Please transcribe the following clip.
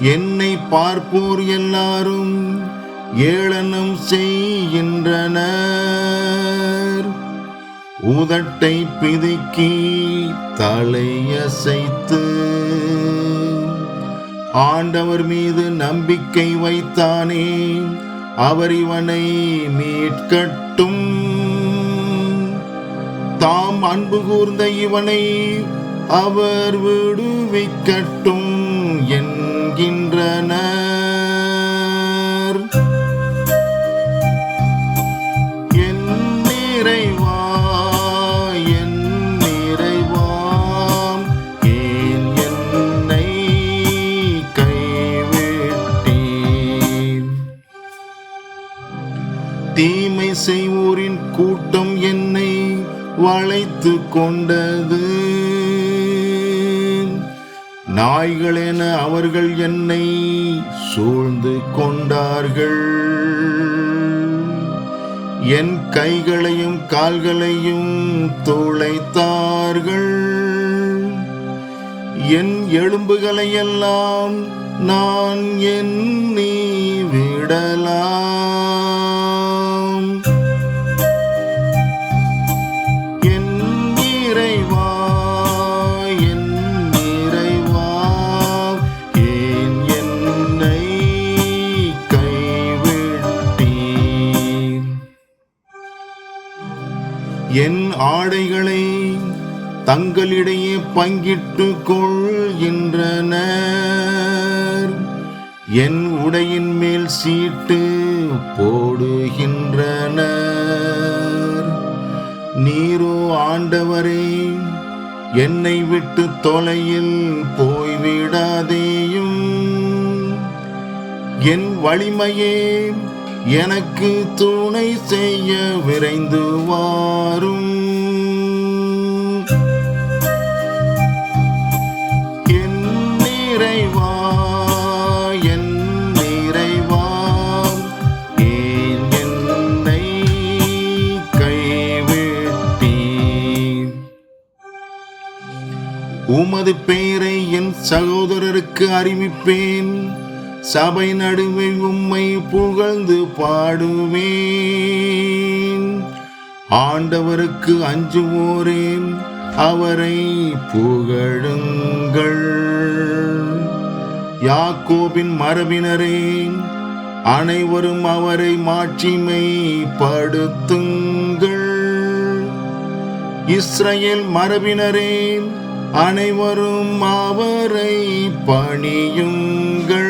என்னை பார்ப்போர் எல்லாரும் ஏளனம் செய்கின்றனர். உதட்டை பிதுக்கி தலையசைத்து ஆண்டவர் மீது நம்பிக்கை வைத்தானே அவர் இவனை மீட்கட்டும். தாம் அன்பு கூர்ந்த இவனை அவர் விடுவிக்கட்டும் என் என்கின்றனர் என் நிறைவா என் நிறைவாம். ஏன் என்னை கைவிட்டீர்? தீமை செய்வோரின் கூட்டம் என்னை வளைத்து கொண்டது. நாய்களென அவர்கள் என்னை சூழ்ந்து கொண்டார்கள். என் கைகளையும் கால்களையும் துளைத்தார்கள். என் எலும்புகளையெல்லாம் நான் எண்ணி விடலாம் என் ஆடைகளை தங்களிடையே பங்கிட்டு கொள்கின்றனர். என் உடையின் மேல் சீட்டு போடுகின்றனர். நீரோ ஆண்டவரே என்னை விட்டு தொலையில் போய்விடாதேயும். என் வலிமையே எனக்கு துணை செய்ய விரைந்து வாரும். என் நிறைவா என் நிறைவா ஏன் உமது பெயரை என் சகோதரருக்கு அறிவிப்பேன். சபை நடுவே உம்மை புகழ்ந்து பாடுவேன். ஆண்டவருக்கு அஞ்சுவோரேன் அவரை புகழுங்கள். யாக்கோபின் மரபினரே அனைவரும் அவரை மாட்சிமை படுத்துங்கள் இஸ்ரவேல் மரபினரே அனைவரும் அவரை பணியுங்கள்.